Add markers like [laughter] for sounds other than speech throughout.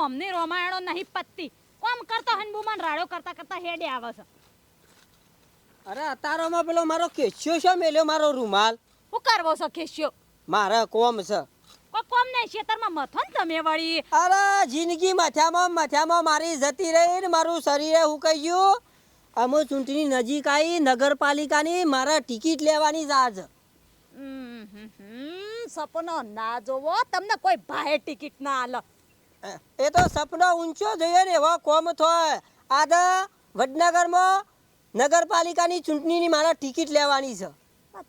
અમને રોમાયણો નહીં પત્તી. કોમ કરતો હનબુમાન રાડો કરતા કરતા હેડે આવે છે. અરે અતારોમાં પેલો મારો કેસ્યો છે મેલ્યો મારો રૂમાલ. હું કરવો છો ખેસ્યો મારે કોમ છે. કોમ નહીં ખેતરમાં મથો ને તમે વળી. અરે જિંદગી માથામાં માથામાં મારી જતી રહી ને મારું શરીરે હુકાઈ ગયું અમે ચૂંટણી નજીક આવી નગરપાલિકાની મારે ટિકિટ લેવાની જ આજ હમ, હમ, હમ, સપનો ના જોવો તમને કોઈ ભાઈ ટિકિટ ના આલે. એ તો સપનો ઊંચો જોઈએ ને એવો કોમ થાય. આજ વડનગરમાં નગરપાલિકાની ચૂંટણીની મારે ટિકિટ લેવાની છે.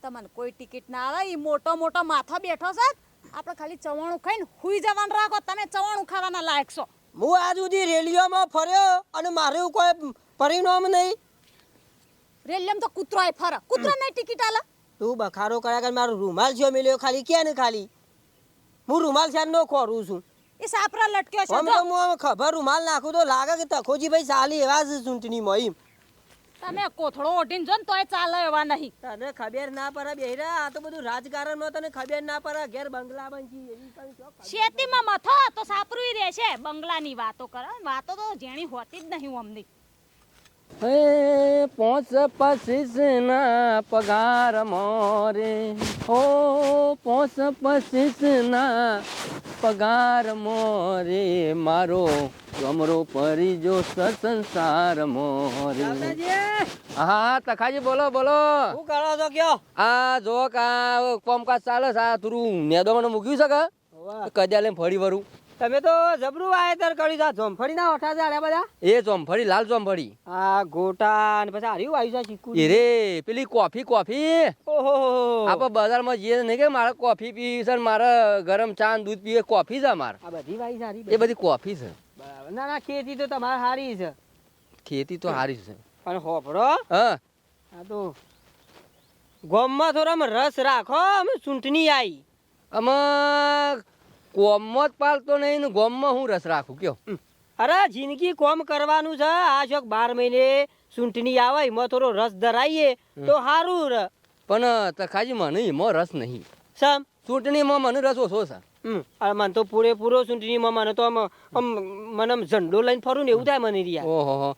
તમને કોઈ ટિકિટ ના આવે એ મોટો મોટો માથો બેઠો છે. આપણે ખાલી ચવાણું ખાઈને હુઈ જવાનું રાખો તમે ચવાણું ખાવાના લાયક છો. હું આજ સુધી રેલીઓમાં ફર્યો અને મારું કોઈ પરિણામ નહીં. રેલમ તો કૂતરો આય ફરે. કૂતરો નહીં ટિકિટ આલે. તું બખારો કર્યા કર મારો રૂમાલ જો મેલ્યો ખાલી ક્યાં ને ખાલી? હું રૂમાલ છે નો ખોરું છું. એ સાપરા લટક્યો છે તો હું ખબર રૂમાલ નાખું તો લાગે કે તખોજી ભાઈ ચાલી એવા જ ચૂંટણીમાં એમ તમે કોથળો ઓઢીને જો ને તોય ચાલે એવા નહીં. તને ખબર ના પડે બેહરા આ તો બધું રાજકારણમાં તને ખબર ના પડે. ઘેર બંગલા બંગી શેતીમાં મથો તો સાપરું રહેશે. બંગલાની વાતો કરે વાતો તો જેણી હોતી જ નહીં અમની. હે પોચ પચીસ ના પગાર મોરે. હો પોચ પચીસ ના પગાર મોરે. મારો કમરો પરી જો સંસાર મોરે. હા તખાજી બોલો બોલો. શું કરો છો કયો? આ જો કા કોમકાજ ચાલે છે આ થોડું મને મૂક્યું છે કે? કદ્યા લઈને ફરી વરું. તમે તો જબરું વાવેતર કર્યું છે જોમફળી ના ઓઠા છે બધા? એ ચોમફળી લાલ ચોમફળી આ ગોટા ને પછી હાર્યું આવ્યું છે ચીકુ એ રે પેલી કોફી કોફી. ઓહો આપણે બજારમાં જઈએ નહીં કે મારે કોફી પીવી છે ને મારે ગરમ ચા ને દૂધ પીવે કોફી છે મારે. આ બધી વાઈ સારી એ બધી. કોફી છે. બરાબર. ના ના ખેતી તો તમારે સારી છે. ખેતી તો સારી છે. પણ હોભળો. હા. આ તો ગોમમાં થોડા રસ રાખો અમે ચૂંટણી આવી અમે કોમમાં જ પાલતો નહીં ને ગોમમાં હું રસ રાખું કયો. અરે જિંદગી કોમ કરવાનું છે. આ શોક બાર મહિને ચૂંટણી આવે એમાં થોડો રસ ધરાઈએ તો સારું ર. પણ તખાજી મને એમાં રસ નહીં. સમ ચૂંટણીમાં મને રસ ઓછો છે. મને તો પૂરેપૂરો ચૂંટણીમાં મને તો આમ આમ મને આમ ઝંડો લઈને ફરું ને એવું થાય મને રિયા ઓહો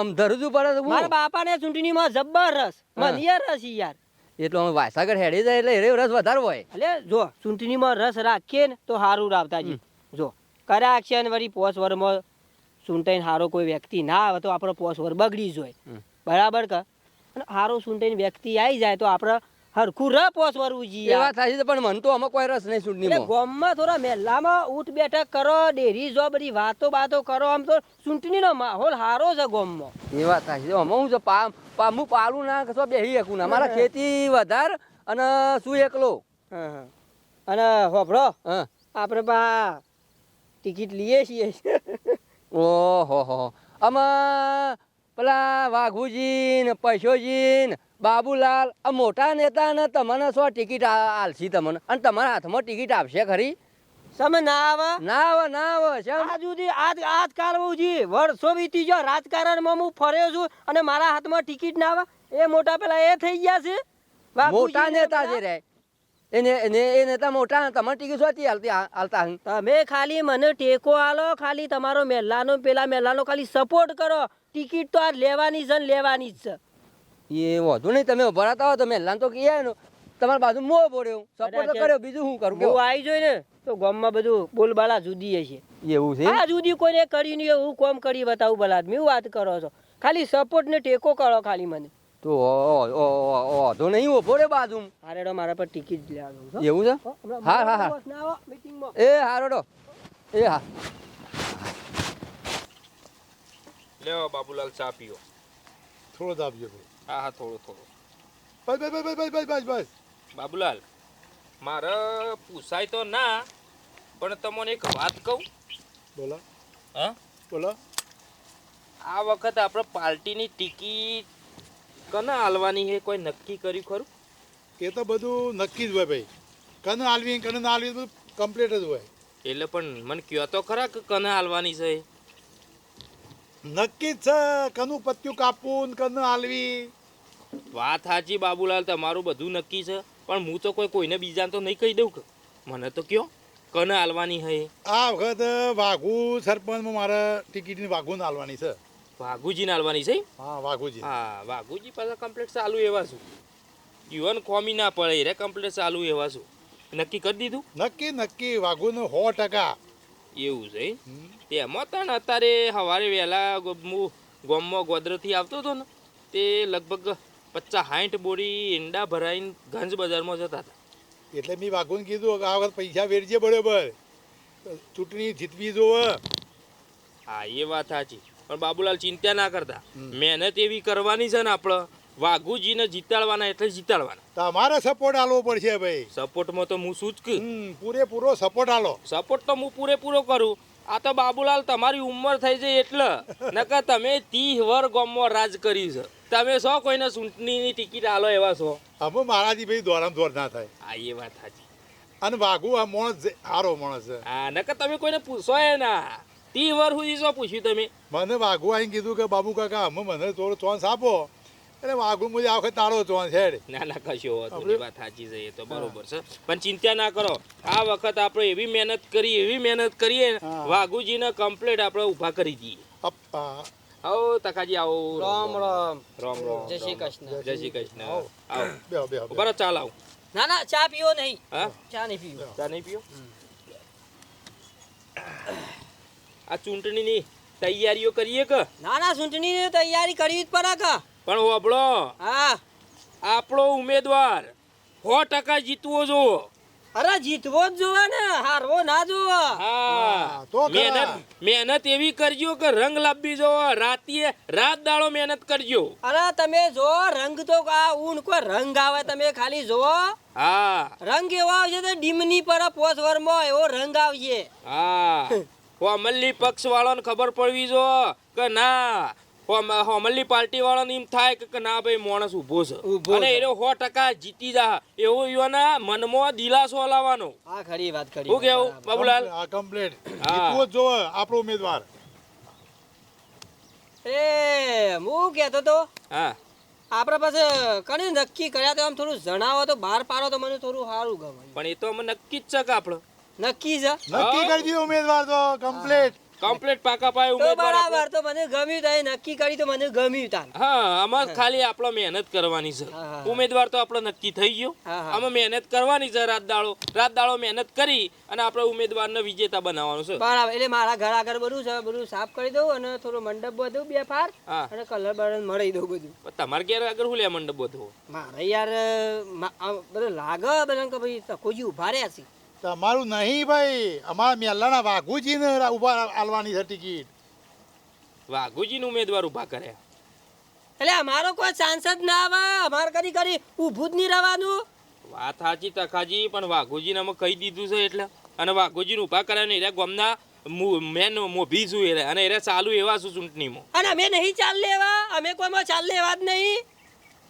આમ ધરજું પડે મારા બાપાને ચૂંટણીમાં જબ્બર રસ મને રસ યાર. એટલે અમે વાયસાગર હેડી જાય એટલે એરે રસ વધારે હોય. એટલે જો ચૂંટણીમાં રસ રાખીએ ને તો સારું રાવતાજી. જો કર્યા ને વળી પોસ વરમાં ચૂંટાઈને સારો કોઈ વ્યક્તિ ના આવે તો આપણો પોસ વર બગડી જ હોય. બરાબર કે? અને સારો ચૂંટાઈને વ્યક્તિ આવી જાય તો આપણે હરખું ર પોસ વરવું એ વાત થાય છે પણ મને તો આમાં કોઈ રસ નહીં ચૂંટણીમાં. ગામમાં થોડા મહેલામાં ઉઠ બેઠક કરો ડેરી જો બધી વાતો બાતો કરો આમ તો ચૂંટણીનો માહોલ સારો છે ગોમમાં. એ વાત થાય છે આમાં હું છે પા પા- હું પાલું ના કશો બેહી શકું ના. મારા ખેતી વધાર અને શું એકલો. હા, હા. અને હોભળો આપણે બા ટિકિટ લઈએ છીએ. ઓહો હો. આમાં પેલા વાઘુજી ને પૈસોજી ને બાબુલાલ આ મોટા નેતાને તમને સો ટિકિટ આલશે તમને. અને તમારા હાથમાં ટિકિટ આપશે ખરી? તમે ના આવે. ના આવે ના આવે શેમ? આજ સુધી આજ આજકાલ બહુજી વર્ષો વીતી જો રાજકારણમાં હું ફર્યો છું અને મારા હાથમાં ટિકિટ ના આવે. એ મોટા પેલા એ થઈ ગયા છે. મોટા નેતા છે જે એને એને એ નેતા મોટા ને તમારી ટિકિટ શોથી હાલતી હાલતા હં? તમે ખાલી મને ટેકો આલો ખાલી તમારો મહેલાનો પેલા મહેલાનો ખાલી સપોર્ટ કરો. ટિકિટ તો આ લેવાની છે ને લેવાની જ. છે એ વધુ નહીં તમે ભરાતા હો તો લાન તો કહે ને તમારી બાજુ મો પડ્યો સપોર્ટ તો કર્યો બીજું શું કરું હું આવી જોઈ ને તો ગામમાં બધું બોલબાલા જુદી હશે. એવું છે? આ જુદી કોઈને કરી નહીં હું કોમ કરી બતાવું ભલા આદમી વાત કરો છો. ખાલી સપોર્ટ ને ટેકો કરો ખાલી મને. તો વધુ નહીં ઊભો રે બાજુ હારેડો મારા પર ટિકિટ લેવાનું છે એવું છે? હા, હા, હા. એ હારો ડો એ હા. લેવા બાબુલાલ ચા પીઓ. થોડો જ આપજો ભાઈ હા હા થોડો થોડો. બસ બસ બસ બસ બસ બસ બસ બાબુલાલ મારે પૂછાય તો ના પણ તમને એક વાત કહું. બોલો. હા? બોલો. આ વખત આપણે પાર્ટીની ટિકિટ કને હાલવાની છે? કોઈ નક્કી કર્યું ખરું? એ તો બધું નક્કી જ હોય ભાઈ. કને હાલવી કને ના હાલવી બધું કમ્પ્લીટ જ હોય. એટલે પણ મને કયો તો ખરા કે કને હાલવાની છે? નક્કી જ છે. કનું પત્યું કાપવું કને હાલવી વાત સાચી બાબુલાલ તમારું બધું નક્કી છે. પણ હું તો કોઈ કોઈને બીજાને તો નહીં કહી દઉં કે. મને તો કયો? કને આલવાની હે આ વખત વાઘુ સરપંચમાં મારે ટિકિટની વાઘુને આલવાની છે. વાઘુજીને આલવાની છે હા વાઘુજી. હા વાઘુજી પાછા કમ્પ્લીટ ચાલુ એવા શું જીવન કોમી ના પડે રે કમ્પ્લીટ ચાલુ એવા શું નક્કી કરી દીધું? નક્કી નક્કી. વાઘુને સો ટકા. એવું છે એમાં તેમાં તને અત્યારે સવારે વહેલા ગોમમાં હું ગામમાં ગોદરથી આવતો હતો ને તે લગભગ પચાસ સાઠ બોરી ઈંડા ભરાઈને ગંજ બજારમાં જતા હતા. એટલે મેં વાઘુને કીધું કે આ વખત પૈસા વેરજે બરોબર. ચૂંટણી જીતવી જોવે. હા એ વાત સાચી. પણ બાબુલાલ ચિંતા ના કરતા. મહેનત એવી કરવાની છે ને આપણે વાઘુજીને જીતાડવાના એટલે જીતાડવાના. તમારે સપોર્ટ આલવો પડશે ભાઈ. સપોર્ટમાં તો હું શું જ કહું પૂરેપૂરો સપોર્ટ આલો. સપોર્ટ તો હું પૂરેપૂરો કરું. આ તો બાબુલાલ તમારી ઉંમર થઈ જાય એટલે. [laughs] નકર તમે ત્રીસ વર ગામમાં રાજ કર્યું છે. તમે છો કોઈને ચૂંટણીની ટિકિટ આલો એવા છો? અમે મારાથી ભાઈ દોરામ દોર ના થાય. આ એ વાત સાચી. અને વાઘુ આ માણસ સારો માણસ છે. હા નકર તમે કોઈને પૂછો એ ના. ત્રીસ વર સુધી શું પૂછ્યું તમે? મને વાઘુ આવીને કીધું કે બાબુ કાકા અમે મને થોડો ચોન્સ આપો. એટલે વાઘુ મુજબ આ વખત તારો ચોન્સ હેડ. ના ના કશો વાત સાચી છે એ તો બરોબર છે. પણ ચિંતા ના કરો આ વખત આપણે એવી મહેનત કરી એવી મહેનત કરીએ ને, હા. વાઘુજીને કમ્પ્લેટ આપણે ઊભા કરી દઈએ. આવો તકાજી આવો રામ રામ. રામ રામ જય શ્રી કૃષ્ણ. જય શ્રી કૃષ્ણ. આવો. બેહો બેહો. બરાબર ચાલ આવું ના ના ચા પીઓ નહીં. હા? ચા નહીં પીઓ ચા નહીં પીઓ આ ચૂંટણીની તૈયારીઓ કરીએ કે? ના ના ચૂંટણીની તૈયારી કરવી જ પડે કે. પણ હોબળો હા. આપણો ઉમેદવાર સો ટકા જીતવો જોવો અરે જીતવો જ જોવે ને હારવો ના જોવે હા. તો મહેનત મહેનત એવી કરજો કે રંગ લાવવી જોવો રાતીએ રાત દાડો મહેનત કરજો. અરે તમે જો રંગ તો આ ઊન કોઈ રંગ આવે તમે ખાલી જોવો હા. રંગ એવો આવશે તો ડીમની પર પોસ વરમાં એવો રંગ આવશે. હા. [laughs] હોમલ્લી પક્ષ વાળાને ખબર પડવી જો કે ના. હોમલ્લી પાર્ટી વાળાને એમ થાય કે ના ભાઈ માણસ ઊભો છે. અને. એનો સો ટકા જીતી જા. એવો એના મનમાં દિલાસો લાવવાનો આ ખરી વાત કરી હું કેવું? બાબુલાલ? આ કમ્પ્લેટ. જીતવો જ જોવે આપણો ઉમેદવાર. એ હું કહેતો તો હા. આપણા પાસે કને નક્કી કર્યા તો આમ થોડું જણાવો તો બહાર પાડો તો મને થોડું સારું ગમે. પણ એ તો અમે નક્કી જ છે કે આપણો. નક્કી છે? નક્કી કરી દીધો ઉમેદવાર તો કમ્પ્લીટ કમ્પ્લીટ પાકા પાય ઉમેદવાર. બરાબર તો મને ગમ્યું તાય નક્કી કરી તો મને ગમ્યું તાન હા આમાં ખાલી આપણો મહેનત કરવાની છે. ઉમેદવાર તો આપણો નક્કી થઈ ગયો. આમાં મહેનત કરવાની છે રાત દાડો. રાત દાડો મહેનત કરી અને આપણે ઉમેદવારને વિજેતા બનાવવાનો છે. બરાબર એટલે મારા ઘર આગળ બધું છે બધું સાફ કરી દઉં અને થોડો મંડપ બધું બે ફાર હા. અને કલર બલર મળી દઉં બધું. તમારે ઘેર આગળ શું લે મંડપ બધું? મારે યાર બધું લાગે બધા કે ભાઈ તકોજી ઊભા રહ્યા છે. તમારું નહીં ભાઈ. અમારા મેલ્લાના વાઘુજીને ઊભા આલવાની છે ટિકિટ. વાઘુજીને ઉમેદવાર ઊભા કર્યા. એટલે અમારો કોઈ સાંસદ ના આવે અમારે કરી કરી ઊભું જ નહીં રહેવાનું. વાત સાચી તખાજી પણ વાઘુજીને અમે કહી દીધું છે એટલે. અને વાઘુજીને ઊભા કરે ને એરા ગમના મુ- મેન મોભી છું એ અને એટલે ચાલુ એવા છું ચૂંટણીમાં. અને અમે નહીં ચાલ લેવા અમે કોઈમાં ચાલ લેવા જ નહીં.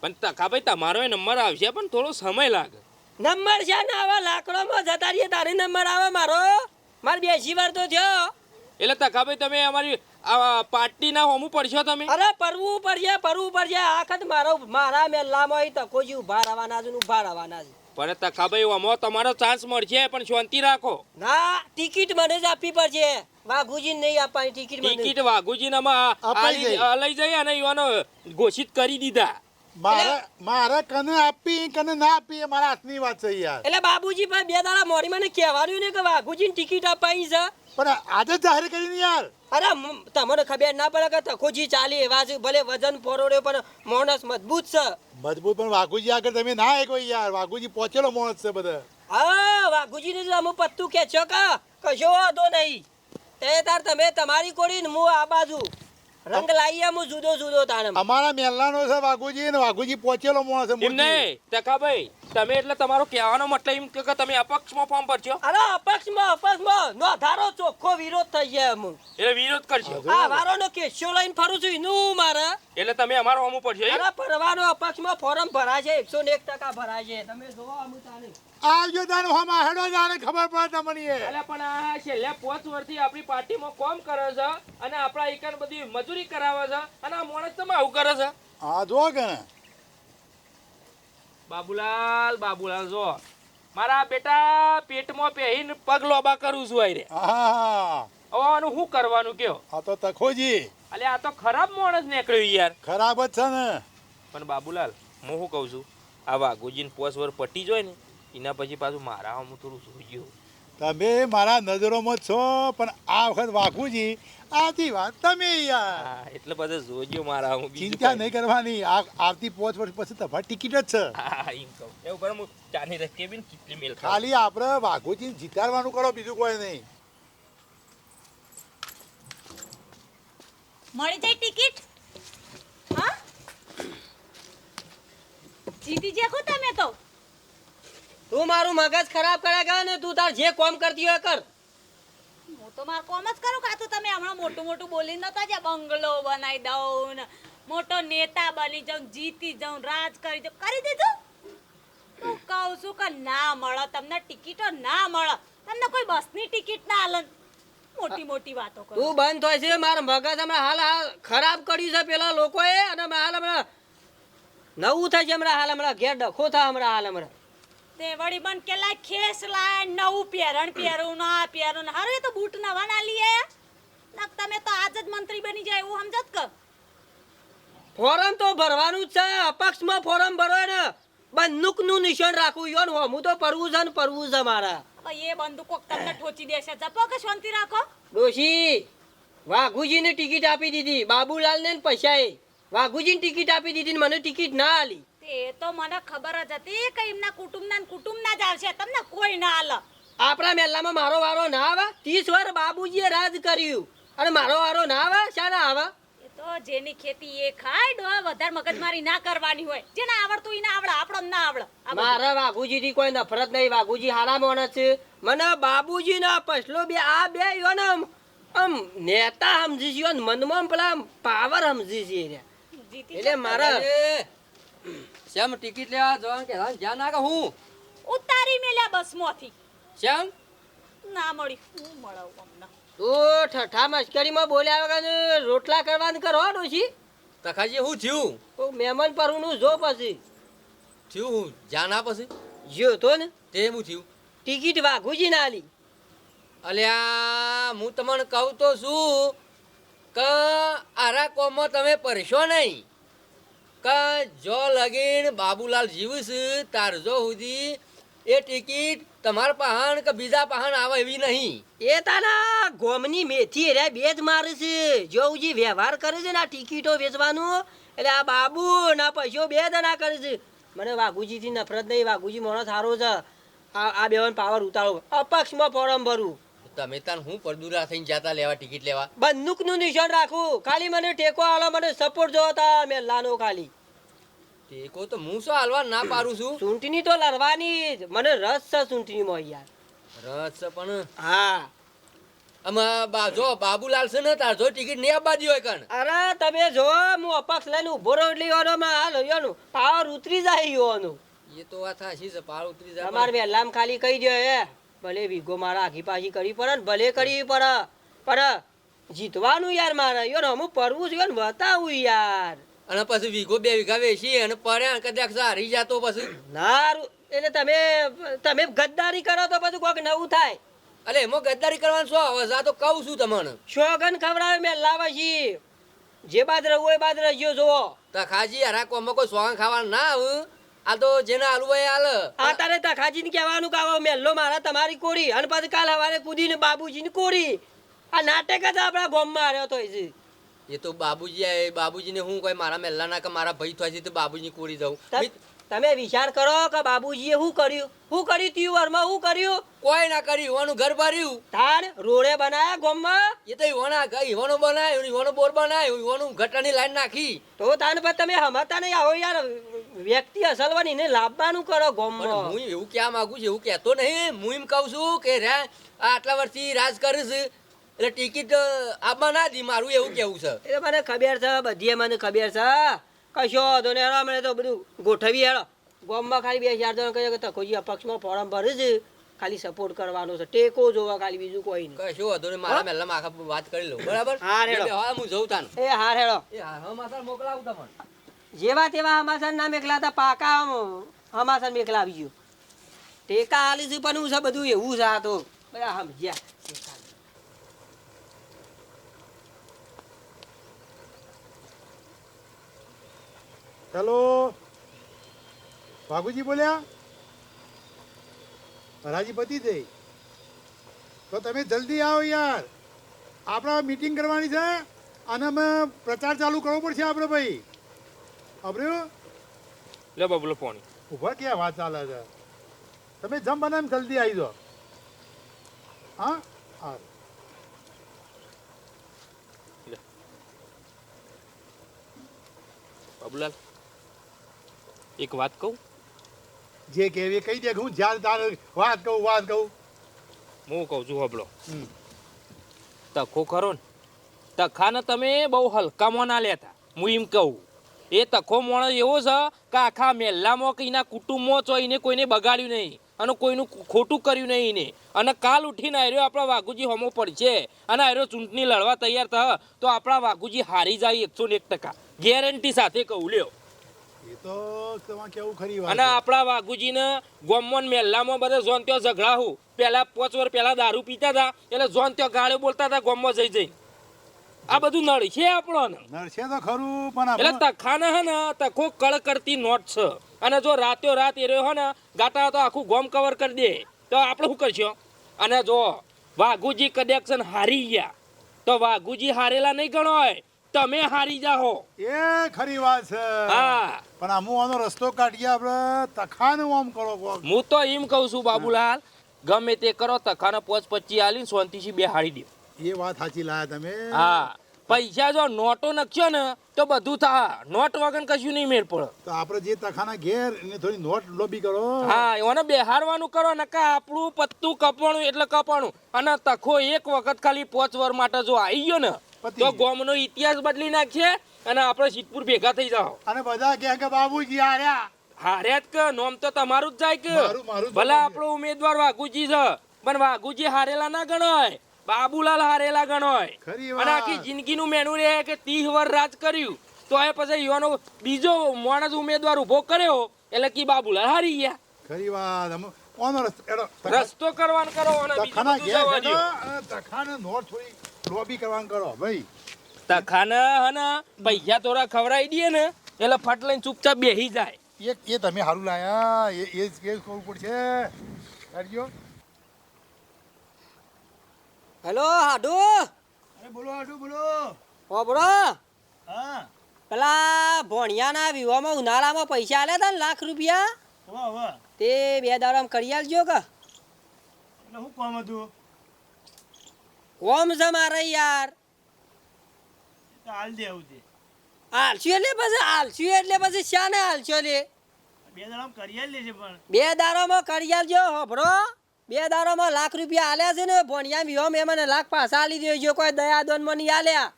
પણ તખાભાઈ તમારો એ નંબર આવશે પણ થોડો સમય લાગે. નંબર છે ને આવા લાકડોમાં જતા રહીએ તારી નંબર આવે મારો. મારે બેસી વાર તો થયો. એટલે તખાભાઈ તમે અમારી આ પાર્ટીના હોમું પડશો તમે? અરે પરવું પડશે પરવું પડશે. આખત મારો મારા મેલ્લામાં ઈ તકોજી ઊભા રહેવાના છે ઊભા રહેવાના છે. પણ તખાભાઈ આમાં તમારો ચાન્સ મળશે પણ શાંતિ રાખો. ના ટિકિટ મને જ આપવી પડશે. વાઘુજી નહીં આપવાની ટિકિટ મને. ટિકિટ વાઘુજીને અમે આ- અપાઈ આલી- ગઈ. આ લઈ જઈ અને યુવાનો ઘોષિત કરી દીધા. મારે મારે કને આપી કને ના આપી એ મારા હાથની વાત છે યાર. એટલે બાબુજી પણ બે દાડા મોડી મને કહેવાનું ને કે વાઘુજીને ટિકિટ અપાઈ છે. પણ આજે જાહેર કરીને યાર. અરે તમને ખબર ના પડે કે તખોજી ચાલી એવા છે ભલે વજન ફોરોડ્યો પણ માણસ મજબૂત છે. મજબૂત પણ વાઘુજી આગળ તમે ના આવ્યો યાર. વાઘુજી પહોંચેલો માણસ છે બધા. હા વાઘુજીને જ અમુક પત્તું કે છો કા કશો વાંધો નહીં. તે તાર તમે તમારી કોડી હું આ બાજુ રંગ લાવીએ હું જુદો જુદો તાણે. અમારા મેલાનો છે વાઘુજી ને વાઘુજી પહોંચેલો માણસ છે. નહીં તખાભાઈ તમે એટલે તમારો કહેવાનો મતલબ એમ કે તમે અપક્ષમાં ફોર્મ ભરજો અરે અપક્ષમાં અપક્ષમાં નો ધારો ચોખ્ખો વિરોધ થઈ જાય અમુક એટલે વિરોધ કરશો? આ વારોનો કેસ્યો લઈને ફરું છું એનું મારે. એટલે તમે અમારો હોમું પડશે? અરે પરવાનો અપક્ષમાં ફોર્મ ભરાય છે એકસો ને એક ટકા ભરાય છે તમે જોવો અમુક તાને આવજો તારે હમા આહેડો તારે ખબર પડે તમને એટલે પણ આ છેલ્લા પાંચ વર્ષથી આપણી પાર્ટીમાં કોમ કરે છે અને આપણા એકન બધી મજૂરી કરાવે છે અને આ માણસ તમે આવું કરે છે? હા જો કે બાબુલાલ બાબુલાલ જો મારા બેટા પેટમાં પહેરીને પગ લોબા કરું છું આઈ રે હા આનું શું કરવાનું કયો? આ તો તખોજી. અલે આ તો ખરાબ માણસ નીકળ્યો યાર. ખરાબ જ છે ને. પણ બાબુલાલ હું શું કહું છું? આ વાઘુજીને પોસ વર પટી જોય ને એના પછી પાછું મારા હું થોડું જોઈ તમે મારા નજરોમાં જ છો પણ આ વખત વાઘુજી આથી વાત તમે યાર. એટલે પછી જોજો મારા હું બીજું ચિંતા નહીં કરવાની આ આવતી પાંચ વર્ષ પછી તમારી ટિકિટ જ છે. હા એમ કહું. એવું કરે હું ચાની રસ્તે બી કેટલી મેલ ખાલી ખાલી આપણે વાઘુજી જીતાડવાનું કરો બીજું કોઈ નહીં. મળી જાય ટિકિટ હા? જીતી જ્યા તમે તો. તું મારું મગજ ખરાબ કરે ગયો ને તું તાર જે કોમ કરતી હોય કર. હું તો માર કોમ જ કરું કા તો તમે હમણાં મોટું મોટું બોલી નતા જે બંગલો બનાવી દઉં ને મોટો નેતા બની જાઉં જીતી જાઉં રાજ કરી જાઉં. કરી દીધું? હું કહું છું કે ના મળે તમને ટિકિટો ના મળે. તમને કોઈ બસની ટિકિટ ના આલે મોટી મોટી વાતો કરો. તું બંધ થાય છે મારા મગજ હમણાં હાલ હાલ ખરાબ કર્યું છે પેલા લોકોએ અને હાલ હમણાં નવું થાય છે હમણાં હાલ હમણાં ઘેર ડખો થાય હમણાં હાલ હમણાં. તે વળી બન કેલા ખેસ લાય નવું પહેરણ પહેરું ના પહેરું ને. હારે તો બૂટ નવા ના લીએ. લગ તમે તો આજ જ મંત્રી બની જાય એવું સમજત કે? ફોરમ તો ભરવાનું છે. અપક્ષમાં ફોરમ ભરો ને. બંદૂકનું નિશાન રાખવું યોન હું. તો પરવું છે ને પરવું છે મારા. એ બંદૂક કોક તમને ઠોચી દેશે. જપો કે શાંતિ રાખો. ડોશી વાઘુજીને ટિકિટ આપી દીધી. બાબુલાલ ને પૈસાએ વાઘુજીને ટિકિટ આપી દીધી ને મને ટિકિટ ના આલી. તે તો મને ખબર જ હતી કે એમના કુટુંબના કુટુંબના જ આવશે તમને કોઈ ના આલે આપણા મહેલામાં મારો વારો ના આવે? ત્રીસ વાર બાબુજીએ રાજ કર્યું. અને મારો વારો ના આવે? શાના આવે? એ તો જેની ખેતી એ ખાય ડો વધારે મગજમારી ના કરવાની હોય. જેને આવડતું એને આવડે આપણો ના આવડે. મારા વાઘુજીથી કોઈ નફરત નહીં. વાઘુજી હારા માણસ છે. મને બાબુજી ના પછલો બે આ બે યોને આમ નેતા સમજી છે યો મનમાં પેલા પાવર સમજી છે એટલે મારા શ્યામ ટિકિટ લેવા જવાનું કે જ્યાં ના કે હું ઉતારી મેલ્યા બસમાંથી. શ્યામ? ના મળી. હું મળાવું અમને. તો ઠઠા મશ્કરીમાં બોલ્યા વગર રોટલા કરવાનું કરો હો ડોશી. તખાજી હું થયું? તો મહેમાન પરનું જો પછી. થયું હું? જ્યાં ના પછી? જ્યો તો ને. તે હું થયું? ટિકિટ વાઘુજી ના આલી. અલ્યા હું તમને કહું તો શું? કે આરા કોમમાં તમે પરશો નહીં. કે જો લગીન બાબુલાલ જીવીશ તાર જો સુધી એ ટિકિટ તમાર પહાણ કે બીજા પહાણ આવે એવી નહીં. એ તાના ગોમની મેથી રે બે જ મારે છે. જોઉજી વ્યવહાર કરે છે ને આ ટિકિટો વેચવાનું એટલે આ બાબુ ના પૈસો બે દના કરે છે. મને વાઘુજીથી નફરત નહીં વાઘુજી મોણો સારો છે. આ આ બેવન પાવર ઉતારો. અપક્ષમાં ફોરમ ભરું. તમે તાન હું પરદુરા થઈને જાતા લેવા ટિકિટ લેવા? બંદૂકનું નિશાન રાખું. ખાલી મને ટેકો આલો મને સપોર્ટ જોતા મેં લાનો ખાલી. ટેકો તો હું શું હાલવા ના પારું છું? ચૂંટણી તો લડવાની જ. મને રસ છે ચૂંટણીમાં યાર. રસ છે પણ. હા. આમાં બા જો બાબુલાલ છે ને તાર જો ટિકિટ નહીં આપવા હોય કણ. અરે તમે જો હું અપક્ષ લઈને ઊભો રહ્યો એટલે યોનો માં હાલ યોનું પાવર ઉતરી જાય યોનું. એ તો વાત સાચી છે પાર ઉતરી જાય તમારે વહેલામ ખાલી કહી દો એ ભલે વીગો મારા આખી પાછી કરવી પડે ને ભલે કરવી પડે. પણ જીતવાનું યાર મારે. યો ને અમુક પરવું છે ને બતાવું યાર. અને પછી વીઘો બે વીઘા વેચી અને પડ્યા કદાચ હારી જાતો પછી. નારું એટલે તમે તમે ગદ્દારી કરો તો બધું કોઈક નવું થાય. અલે એમાં ગદ્દારી કરવાનું શું આવે? આ તો કહું છું તમને. શોગન ખવડાવે મેં લાવે છી જે બાદ રહું એ બાદ રહ્યો જુઓ. તખાજી ખાજી હરા કોમમાં કોઈ સોગન ખાવાનું ના આવું? આ તો જેને આલુ હોય હાલ આ તારે તખાજી ને કહેવાનું કાવો મેલ્લો મારા તમારી કોડી અને પછી કાલ હવારે કૂદીને બાબુજી ની કોડી આ નાટક જ આપણા ગોમમાં આવ્યો તો એ તો બાબુજી બાબુજીને હું કોઈ મારા મહેલાના કે મારા ભાઈ થાય છે તો બાબુજી કોરી જાઉં. તમે વિચાર કરો કે બાબુજીએ શું કર્યું? શું કર્યું તું વરમાં? શું કર્યું? કોઈ ના કર્યું હોવાનું ઘર ભર્યું. તાર રોડે બનાયા ગોમમાં? એ તો ઈવાના ઈવાનો બનાયું ઈવાનો બોર બનાવ્યો ઈવાનું ઘટાની લાઈન નાખી. તો તાન પર તમે હમતા નહીં આવો યાર. વ્યક્તિ અસલવાની ને લાભવાનું કરો ગોમમાં. હું એવું ક્યાં માંગુ છું એવું કહેતો નહીં. હું એમ કહું છું કે રે આટલા વર્ષથી રાજ કરીશ એટલે ટિકિટ આપવા ના દી મારું એવું કેવું છે. એટલે મને ખબર છે બધી મને ખબર છે કશો વાંધો હેડો મને તો બધું ગોઠવી હેડો ગોમમાં ખાલી બે ચાર જણ કહે કે તકોજી અપક્ષમાં ફોર્મ ભરે છે ખાલી સપોર્ટ કરવાનો છે. ટેકો જોવા ખાલી બીજું કોઈ નહીં. કશો વાંધો નહીં મારા મેલ્લા આખા વાત કરી લઉં. બરાબર? હા, રેડો. હા હું જઉં તાન. એ હાર રેડો. એ હા માસર મોકલાવું તમને. જેવા તેવા હમાસર ના મેકલા હતા પાકા હમાસર મેકલા આવી ગયું. ટેકા આલી છે પણ હું છે બધું એવું છે આ તો. બધા સમજ્યા. હેલો. ભાગુજી બોલ્યા? હરાજી પતી થઈ. તો તમે જલ્દી આવો યાર. આપણે મીટિંગ કરવાની છે અને અમે પ્રચાર ચાલુ કરવો પડશે આપણે ભાઈ. અબર્યું લે બબલો ફોન ઊભા ક્યાં વાત ચાલે છે? તમે જમ બને એમ જલ્દી આવી જાઓ. હા? હા બાબુલાલ. એક વાત કહું? જે કહેવી કહી દે હું જ્યાં તારે વાત કહું વાત કહું. હું કહું છું હબળો. તખો ખરો ને તખાને તમે બહુ હલકામાં ના લેતા હું એમ કહું એ તખો માણસ એવો છે કે આખા મહેલામાં કે એના કુટુંબમાં છો એને કોઈને બગાડ્યું નહીં અને કોઈનું ખોટું કર્યું નહીં એને. અને કાલ ઉઠીને આર્યો આપણા વાઘુજી હોમો પડશે અને આર્યો ચૂંટણી લડવા તૈયાર થયો તો આપણા વાઘુજી હારી જાય એકસો ને એક ટકા. ગેરંટી સાથે કહું લ્યો. તો તમારે કેવું ખરી વાત અને આપણા વાઘુજીને ગોમમાં ને મહેલામાં બધા જોન ત્યાં ઝઘડા હું. પહેલા પાંચ વર્ષ પહેલા દારૂ પીતા હતા એટલે જોન ત્યાં ગાળે બોલતા હતા ગોમમાં જઈ જઈ. આ બધું નળ છે આપણો નળ છે તો ખરું પણ એટલે તખાના હે ને તખો કળ કરતી નોટ છે. અને જો રાત્યો રાત એ રહ્યો હે ને ગાટા તો આખું ગોમ કવર કરી દે. તો આપણે શું કરશો? અને જો વાઘુજી કનેક્શન હારી ગયા તો વાઘુજી હારેલા નહીં ગણોય તમે હારી જાહો. એ ખરી વાત છે. હા. પણ આમ આનો રસ્તો કાઢીએ આપણે તખાનું આમ કરો હું તો એમ કહું છું બાબુલાલ ગમે તે કરો તખાને પોચ પચી આલી શાંતિથી બે હારી દે. એ વાત સાચી લાયા તમે. હા. પૈસા જો નોટો નખ્યો ને તો બધું થા. નોટ વગર કશું નહીં મેળ પડે. તો આપણે જે તખાના ઘેર એને થોડી નોટ લોબી કરો. હા એને બેહારવાનું કરો નકા આપણું પત્તું કપાણું એટલે કપાણું. અને તખો એક વખત ખાલી પોચ વર માટે જો આવી ગયો ને તો ગોમ ગોમનો ઇતિહાસ બદલી નાખશે અને આપણે સિદ્ધપુર ભેગા થઈ જાઓ. અને બધા કહે કે બાબુજી હાર્યા. હાર્યા કે? નોમ તો તમારું જ જાય કે? ભલે આપણો ઉમેદવાર વાઘુજી છે. પણ વાઘુજી હારેલા ના ગણાય. બાબુલાલ હારેલા ગણાય. અને આખી જિંદગી જિંદગીનું મેનુ રહે કે ત્રીસ વર રાજ કર્યું. તો એ પછી યુવાનો બીજો માણસ ઉમેદવાર ઊભો કર્યો એટલે કે બાબુલાલ હારી ગયા. ખરી વાત. રસ્તો? કરવાનો કરો અને બીજું જવા દો. તખાને નોર થોડી લોબી કરવાનું કરો ભાઈ. તખાને હને પૈસા થોડા ખવડાવી દઈએ ને એટલે ફટ લઈને ચૂપચાપ બેસી જાય. એ એ તમે સારું લાયા એ એ જ કેસ કરવું પડશે. કરજો હેલો હાડુ? અરે બોલો હાડુ બોલો. હોબળો હા. પેલા ભણિયાના વિવાહમાં ઉનાળામાં પૈસા આલ્યા હતા ને લાખ રૂપિયા? તે બે દાડામાં કરી આલજો કે. એટલે શું કામ હતું? ઓમ છે મારે યાર હાલ દે આવું તે આલશું એટલે પછી આલશું એટલે પછી શાને આલશો લે? બે દાડા કરી આલ લેશે પણ. બે દારોમાં કરી આલજો હોભરો. બે દારોમાં લાખ રૂપિયા આલ્યા છે ને ભણિયા વિહોમ એ મને લાખ પાછા આલી દેજો કોઈ દયા દોન મને આલ્યા.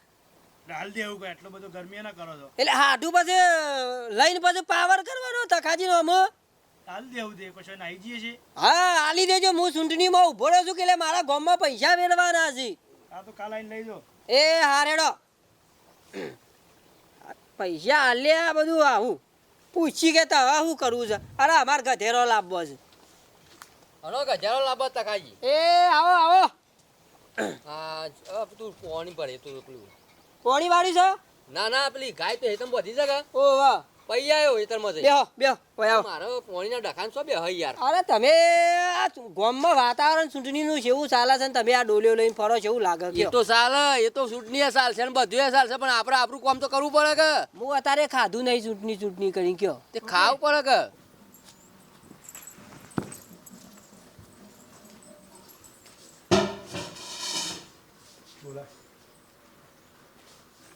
હાલ દે આવું એટલો બધો ગરમી ના કરો તો એટલે હાડું પછી લઈને પછી પાવર કરવાનો તખાજી નો હાલ દે પછી નાઈ જઈએ છે હા આલી દેજો હું ચૂંટણીમાં ઊભો રહ્યો છું કે એટલે મારા ગામમાં પૈસા વેરવાના છે. આ તો કાલ આવીને લઈ જાઓ. એ હારેડો. પૈસા આલ્યા બધું આવું પૂછી કે હવે શું કરવું છે. અરે અમારે ગધેરો લાવવો છે. હલો ગધેરો લાભ તકાજી એ આવો આવો. તું પોણી પડે તું પેલું કોણી વાળી છે? ના ના પેલી ગાય તો હેતમ બધી જગા. ઓ વાહ. પૈયા આવ્યો હેતરમાં જઈ બેહો બેહો ઓય મારો પોણીના ડખાન સો બે યાર? અરે તમે આ ગામમાં વાતાવરણ ચૂંટણીનું કેવું ચાલે છે ને તમે આ ડોલીઓ લઈને ફરો છે એવું લાગે એ તો ચાલે એ તો ચૂંટણી એ ચાલશે ને બધું એ ચાલશે પણ આપણે આપણું કામ તો કરવું પડે કે? હું અત્યારે ખાધું નહીં ચૂંટણી ચૂંટણી કરી કયો. તે ખાવું પડે કે?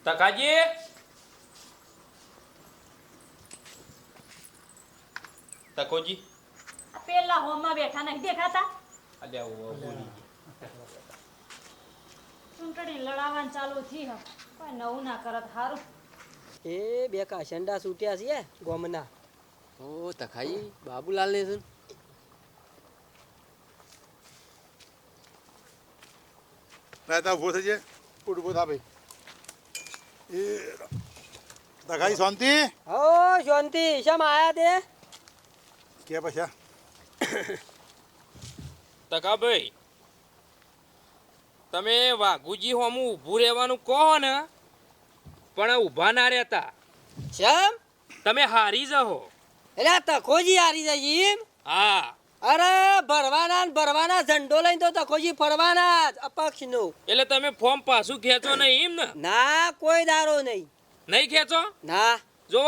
તકાજી તકોજી પેલા હોમમાં બેઠા નહીં દેખાતા? અલે ઓ બોલી ચૂંટણી લડાવવાનું ચાલુ થી હ કોઈ નવું ના કરત હારું. એ બે કાશંડા છૂટ્યા છે ગોમના. ઓ તખાઈ બાબુલાલ ને સુન રાતા ઊભો થઈ જાય ઉઠ ઊભો થા ભાઈ. એ તખાઈ શાંતિ? હો શાંતિ શમ આયા તે? કે પછી? તકાભાઈ તમે વાઘુજી હોમું ઊભું રહેવાનું કહો ને પણ ઊભા ના રહેતા. શેમ? તમે હારી જહો. એટલે તકોજી હારી જાય એમ? હા. અરે ભરવાના ભરવાના ઝંડો લઈને તો તકોજી ફરવાના જ અપક્ષનું એટલે તમે ફોર્મ પાછું ખેંચો નહીં એમ ને? ના કોઈ દારો નહીં. નહીં ખેંચો? ના. જો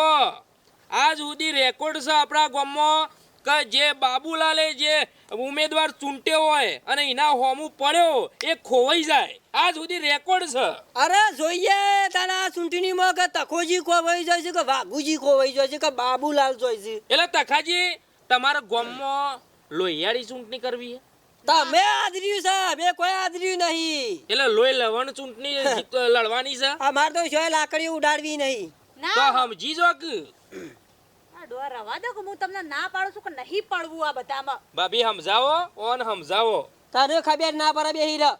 આજ સુધી રેકોર્ડ છે આપણા ગામમાં કે જે બાબુલાલે જે ઉમેદવાર ચૂંટ્યો હોય અને એના હોમું પડ્યો એ ખોવાઈ જાય. આ સુધી રેકોર્ડ છે. અરે જોઈએ તારા ચૂંટણીમાં કે તખોજી ખોવાઈ જાય છે કે વાઘુજી ખોવાઈ જાય છે કે બાબુલાલ જોઈ છે? એટલે તખાજી તમારા ગામમાં લોહિયાળી ચૂંટણી કરવી છે? તમે આદર્યું છે અમે કોઈ આદર્યું નહીં. એટલે લોહી લવણ ચૂંટણી [laughs] લડવાની છે? અમારે તો શોય લાકડી ઉડાડવી નહીં. તો સમજી જો ડોહા રવા દો કે હું તમને ના પાડું છું કે નહીં પડવું આ બધામાં? ભાભી સમજાવો? ઓન સમજાવો. તને ખબર ના પડે બેહી રહ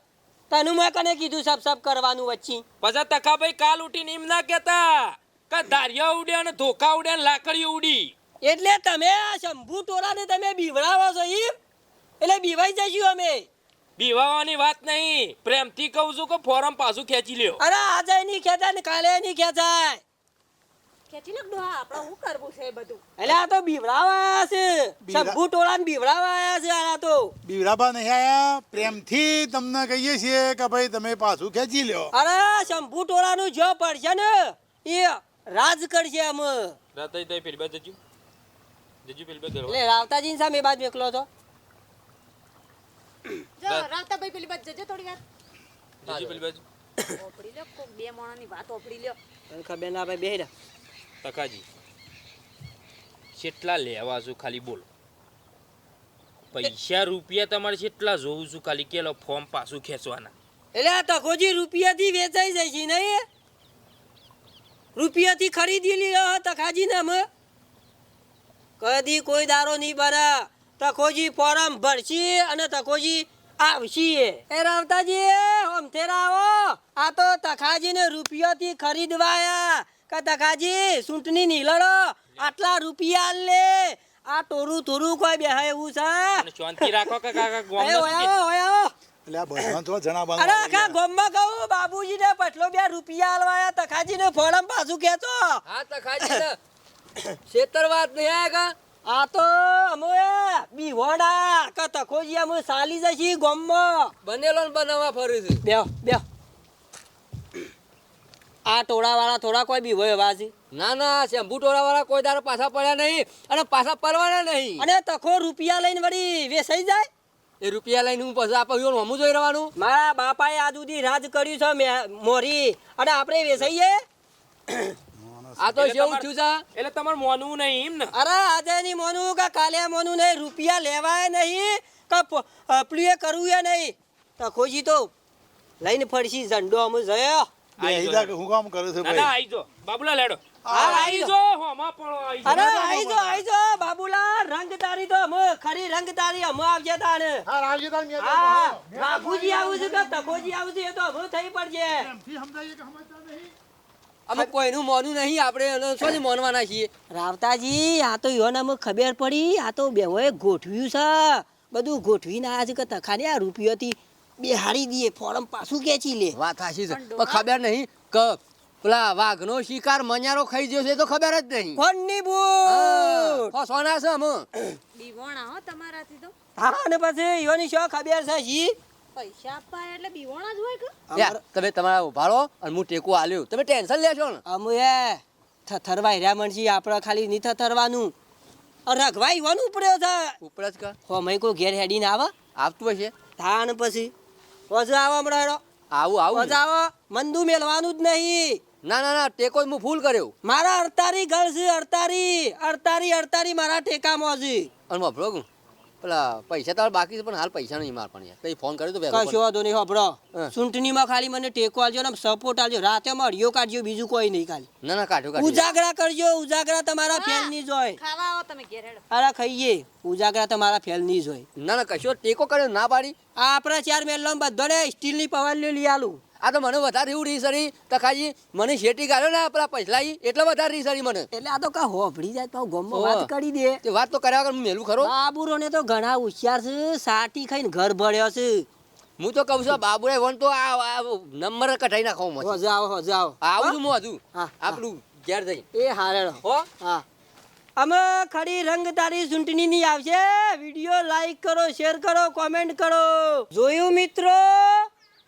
તને મેં કને કીધું સબ સબ કરવાનું વચ્ચે? પછી તકાભાઈ કાલ ઉઠીને એમ ના કહેતા કે ધારિયા ઉડ્યા અને ધોકા ઉડ્યા અને લાકડીઓ ઉડી. એટલે તમે આ શંભુ ટોળાને તમે બીવડાવો છો એમ એટલે બીવાઈ જઈશું અમે. બીવાવાની વાત નહીં. પ્રેમથી કહું છું કે ફોરમ પાછું ખેંચી લ્યો. અરે આજે નહીં ખેંચાય ને કાલે નહીં ખેંચાય. ખેંચી ડોહા આપણે શું કરવું છે બધું? એટલે આ તો બીવડાવા આયા છે શંભુ ટોળાને બીવડાવા આયા છે આ તો. બીવરાબા નહીં આયા. પ્રેમથી તમને કહીએ છીએ કે ભાઈ તમે પાછું ખેંચી લ્યો. અરે શંભુ ટોળાનું જો પડશે ને એ રાજ કરશે અમે રાતે તઈ પેલી બાજુ જજો. જજો પેલી એટલે રાવતાજીની સામે બાદ મેકલો તો જો રાવતાભાઈ પેલી બાજુ જજો થોડી વાર. જજો પેલી બાજુ. ઓપડી લ્યો બે માણસની વાત ઓપડી લ્યો. ખબર ના ભાઈ બેહી રહે તકાજી કેટલા લેવા છું ખાલી બોલો. પૈસા રૂપિયા તમારે કેટલા જોઉં છું ખાલી કેલો ફોર્મ પાછું ખેંચવાના. એટલે આ તકોજી રૂપિયાથી વેચાઈ જાય છે નહીં રૂપિયાથી ખરીદી લ્યો તખાજી ને અમે કદી કોઈ દારો નહીં ભરે તકોજી ફોરમ ભરશી અને તકોજી આવશી એ. રાવતાજી હમથેરા આવો. આ તો તખાજીને રૂપિયાથી ખરીદવાયા. કે તકાજી ચૂંટણી નહીં લડો આટલા રૂપિયા લે. આ ટોરું થોરું કોઈ બેહાય એવું છે? શાંતિ રાખો કે કાકા એ ગોમમાં ઓય આવો, ઓય આવો. એટલે આ બધા થોડા જણા અરે આખા ગામમાં કહું બાબુજી ને પટલો બે રૂપિયા આલવાયા તખાજી ને ફોરમ પાછું ખેંચો હા તો ખાજી ને છેતર વાત નહીં આયા કા? આ તો અમે બીવોડા કે તખોજી અમે સાલી જશી ગામમાં. બનેલો ને બનાવવા ફરું છું. બેહો. આ ટોળા વાળા થોડા કોઈ બી હોય વાજી ના ના શેમ્પુ ટોળા વાળા કોઈ દાડો પાછા પડ્યા નહીં અને પાછા પડવાના નહીં. અને તખો રૂપિયા લઈને વળી વેસાઈ જાય? એ રૂપિયા લઈને હું પછી આપણે હમું જોઈ રહેવાનું મારા બાપાએ આજ સુધી રાજ કર્યું છે મેં મોરી. અને આપણે વેસાઈએ? આ તો જેવું થયું છે? એટલે તમારે મોનવું નહીં એમ ને? અરે આજે નહીં મોનવું કે કાલે મોનવું નહીં રૂપિયા લેવાય નહીં કે પ્લુએ એ કરવું એ નહીં. તખોજી તો લઈને ફરશી ઝંડો અમે જયો. આઈ બેહીદા જો. કે હું કામ કરે છે ના ના આઈ જો. બાબુલા લેડો. હા, આઈ આઈ જો. જો હોમાં પણ આઈ અરે આઈ જો આઈ જો બાબુલા રંગ તો અમે ખરી રંગ અમે આવજે તાને હા રાવજી તાર મેં હા બાપુજી આવું છે કે તકોજી આવું છે એ તો અમે થઈ પડશે પ્રેમથી સમજાવીએ કે સમજતા નહીં. અમે કોઈનું મોનું નહીં આપણે એને શું મોનવાના છીએ? રાવતાજી આ તો યોને અમે ખબર પડી આ તો બેહોએ ગોઠવ્યું છે. બધું ગોઠવીને આવ્યા છે કે તખાને આ રૂપિયોથી બેહાડી દઈએ ફોરમ પાછું ખેંચી લે. વાત સાચી છે. પણ ખબર નહીં કે પેલા વાઘનો શિકાર મન્યારો ખાઈ ગયો છે તો ખબર જ નહીં. કોણની હા, બૂટ સોના છે અમે બીવોણા હો તમારાથી તો. હા ને પછી યોની શો ખબર છે જી પૈસા આપવા એટલે બીવોણા જ હોય કે? યા, તમે તમારા ઊભા અને હું ટેકો આલ્યો. તમે ટેન્શન લેશો ને. અમે એ થથરવાઈ રહ્યા આપણે ખાલી નહીં થથરવાનું. રઘવાઈ છે. ઉપર જ કર હો મય કોઈ ઘેર હેડીને આવે? આવતું હશે. થાન પછી? વજ આવો હમણાં હેડો. આવું આવું વજ આવો. મંદુ મેલવાનું જ નહીં. ના ના ના ટેકો હું ફૂલ કર્યો. મારા અડતારી ગળ છે અડતારી અડતારી અડતારી મારા ટેકામાં છે. અને વાપરો પેલા પૈસા તારા બાકી છે પણ હાલ પૈસા નહીં માર પણ યાર કઈ ફોન કર્યો તો બે કશો વાંધો નહીં હોભળો હા. ચૂંટણીમાં ખાલી મને ટેકો આલજો ને સપોર્ટ આલજો રાતે મળ્યો કાઢજો બીજું કોઈ નહીં ખાલી. ના ના કાઢો કાઢો. ઉજાગરા કરજો ઉજાગરા તમારા ફેલની જોય ખાવા આવો તમે ઘેર અરે ખાઈએ. ઉજાગરા તમારા ફેલની જોય ના ના કશો ટેકો કર્યો ના પાડી? આ આપણા ચાર મેલ્લો બધો ને સ્ટીલની પવાલીઓ લઈ આલું. આ તો મને વધારે એવું રીસ હરી. તખાજી મને શેટી ગાળ્યો ને આપણા પૈસા એટલે વધારે રહી સરી મને. એટલે આ તો કા હોભળી જાય તો ગોમમાં વાત કરી દે. તે વાત તો કર્યા વગર હું મેલું ખરો? બાબુરો ને તો ઘણા હોશિયાર છે સાટી ખાઈને ઘર ભળ્યો છે. હું તો કહું છું બાબુએ વન તો આ નંબર કઢાઈ નાખો મને જાઓ આવો હોજે આવું છું હું હજુ. હા, આપણું ઘેર જઈ એ હારે હો? હા. અમે ખડી રંગદારી ચૂંટણીની આવશે. વીડિયો લાઈક કરો શેર કરો કોમેન્ટ કરો. જોયું મિત્રો?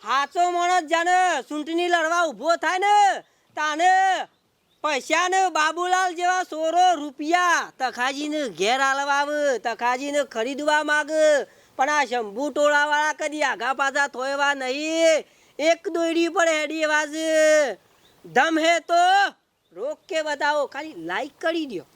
હાચો માણસ જાને ચૂંટણી લડવા ઊભો થાય ને તાને પૈસા ને બાબુલાલ જેવા સોરો રૂપિયા તખાજીને ઘેર આવે તખાજીને ખરીદવા માગ. પણ આ શંભુ ટોળાવાળા કદી આઘા પાછા થોયવા નહીં. એક દોયડી પર હેડી એવા છે. દમ હે તો રોક કે બતાવો ખાલી લાઈક કરી દ્યો.